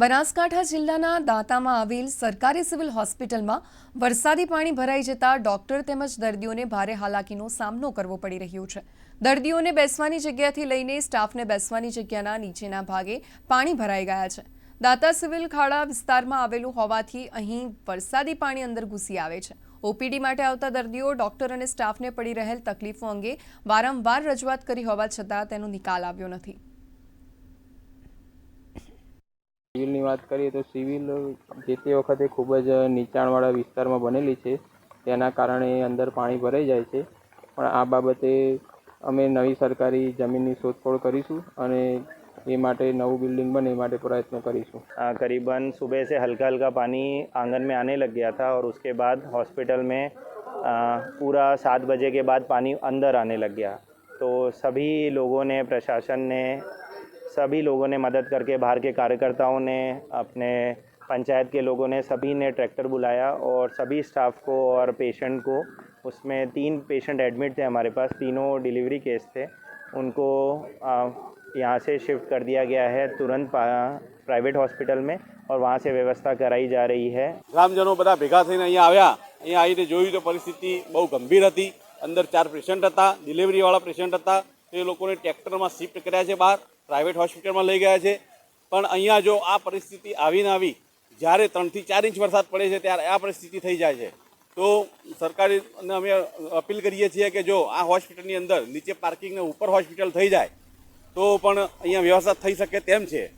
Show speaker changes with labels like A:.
A: બનાસકાંઠા જિલ્લાના દાંતામાં આવેલ સરકારી સિવિલ હોસ્પિટલમાં વરસાદી પાણી ભરાઈ જતા ડોક્ટર તેમજ દર્દીઓને ભારે હાલાકીનો સામનો કરવો પડી રહ્યો છે દર્દીઓને બેસવાની જગ્યાથી લઈને સ્ટાફને બેસવાની જગ્યાના નીચેના ભાગે પાણી ભરાઈ ગયા છે દાંતા સિવિલ ખાડા વિસ્તારમાં આવેલું હોવાથી અહીં વરસાદી પાણી અંદર ઘૂસી આવે છે ઓપીડી માટે આવતા દર્દીઓ ડોક્ટર અને સ્ટાફને પડી રહેલ તકલીફો અંગે વારંવાર રજૂઆત કરી હોવા છતાં તેનો નિકાલ આવ્યો નથી
B: ની વાત કરીએ તો સિવિલ જેતે વખતે ખૂબ જ નીચાણવાળા વિસ્તારમાં બનીલી છે તેના કારણે અંદર પાણી ભરાઈ જાય છે પણ આ બાબતે અમે નવી સરકારી જમીનની શોધખોળ કરીશું અને એ માટે નવું બિલ્ડિંગ બની માટે પ્રયત્ન કરીશું
C: આ ગરીબન સવારે છે હલકાલકા પાણી આંગણમાં आने लग गया था और उसके बाद हॉस्पिटल में पूरा 7:00 बजे के बाद पानी अंदर आने लग गया तो सभी लोगों ने प्रशासन ने सभी लोगों ने मदद करके बाहर के कार्यकर्ताओं ने अपने पंचायत के लोगों ने सभी ने ट्रैक्टर बुलाया और सभी स्टाफ को और पेशेंट को उसमें तीन पेशेंट एडमिट थे हमारे पास तीनों डिलीवरी केस थे उनको यहाँ से शिफ्ट कर दिया गया है तुरंत प्राइवेट हॉस्पिटल में और वहाँ से व्यवस्था कराई जा रही है
D: ग्रामजनों बता भेगा अँ आया अँ आई ने जो तो परिस्थिति बहुत गंभीर थी अंदर चार पेशेंट था डिलीवरी वाला पेशेंट था तो ये लोगों ने ट्रैक्टर में शिफ्ट कराया से बाहर પ્રાઇવેટ હોસ્પિટલમાં લઈ ગયા છે પણ અહીંયા જો આ પરિસ્થિતિ આવીને આવી જ્યારે ત્રણથી ચાર ઇંચ વરસાદ પડે છે ત્યારે આ પરિસ્થિતિ થઈ જાય છે તો સરકારી અને અમે અપીલ કરીએ છીએ કે જો આ હોસ્પિટલની અંદર નીચે પાર્કિંગને ઉપર હોસ્પિટલ થઈ જાય તો પણ અહીંયા વ્યવસ્થા થઈ શકે તેમ છે